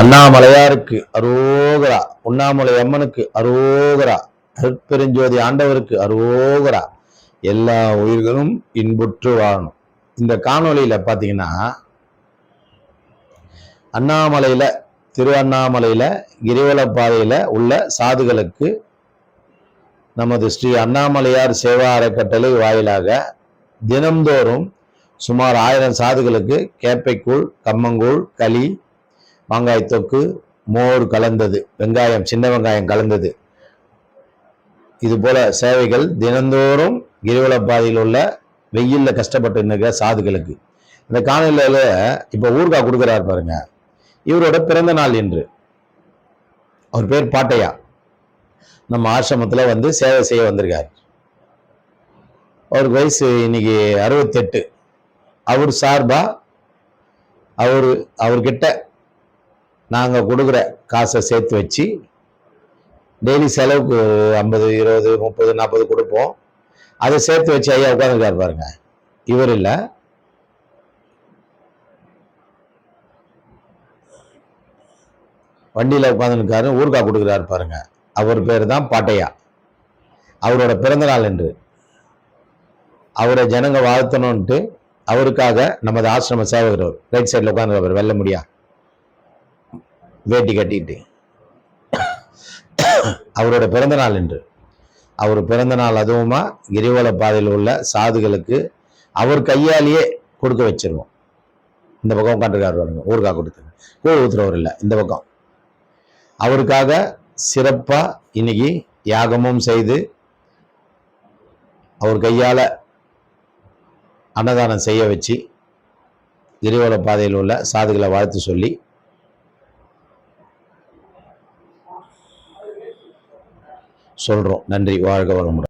அண்ணாமலையாருக்கு அரோகரா உண்ணாமலை அம்மனுக்கு அரோகரா அருட்பெருஞ்சோதி ஆண்டவருக்கு அரோகரா. எல்லா உயிர்களும் இன்புற்று வாழணும். இந்த காணொலியில் பார்த்தீங்கன்னா அண்ணாமலையில திருவண்ணாமலையில் அண்ணாமலையில உள்ள சாதுகளுக்கு நமது ஸ்ரீ அண்ணாமலையார் சேவா அறக்கட்டளை வாயிலாக தினம்தோறும் சுமார் ஆயிரம் சாதுகளுக்கு கேப்பைக்கூழ் கம்மங்கூழ் களி மாங்காய் தொக்கு மோர் கலந்தது வெங்காயம் சின்ன வெங்காயம் கலந்தது. இது போல சேவைகள் தினந்தோறும் கிரிவல பாதையில் உள்ள வெயில்ல கஷ்டப்பட்டு இருக்கிற சாதுகளுக்கு. இந்த காணொலியில் இப்போ ஊர்கா கொடுக்குறாரு பாருங்க. இவரோட பிறந்த நாள் என்று அவர் பேர் பாட்டையா. நம்ம ஆசிரமத்தில் வந்து சேவை செய்ய வந்திருக்கார். அவருக்கு வயசு இன்னைக்கு அறுபத்தெட்டு. அவர் சார்பாக அவர் அவர்கிட்ட நாங்கள் கொடுக்குற காசை சேர்த்து வச்சு டெய்லி செலவுக்கு ஐம்பது இருபது முப்பது நாற்பது கொடுப்போம். அதை சேர்த்து வச்சு ஐயா உட்காந்துருக்கார் பாருங்க. இவர் இல்லை. வண்டியில் உட்காந்துருக்காரு ஊர்கா கொடுக்குறாரு பாருங்க. அவர் பேர் தான் பாட்டையா. அவரோட பிறந்த நாள் என்று அவரை ஜனங்க வாழ்த்தணும்ன்ட்டு அவருக்காக நமது ஆசிரம சேவகர் ரைட் சைடில் உட்காந்துருக்காரு வெல்ல முடியா. வேட்டி கட்டிட்டு. அவரோட பிறந்த நாள் என்று அவர் பிறந்த நாள் அதுவுமா கிரிவல பாதையில் உள்ள சாதுகளுக்கு அவர் கையாலேயே கொடுக்க வச்சிருவோம். இந்த பக்கம் உட்காந்துருக்காரு பாருங்க ஊருக்கா கொடுத்து கூழ் ஊத்துறவர் இல்லை இந்த பக்கம். அவருக்காக சிறப்பாக இன்னைக்கு யாகமும் செய்து அவர் கையால் அன்னதானம் செய்ய வச்சு கிரிவல பாதையில் உள்ள சாதுகளை வாழ்த்து சொல்லி சொல்கிறோம் நன்றி. வாழ்க வளமுடன்.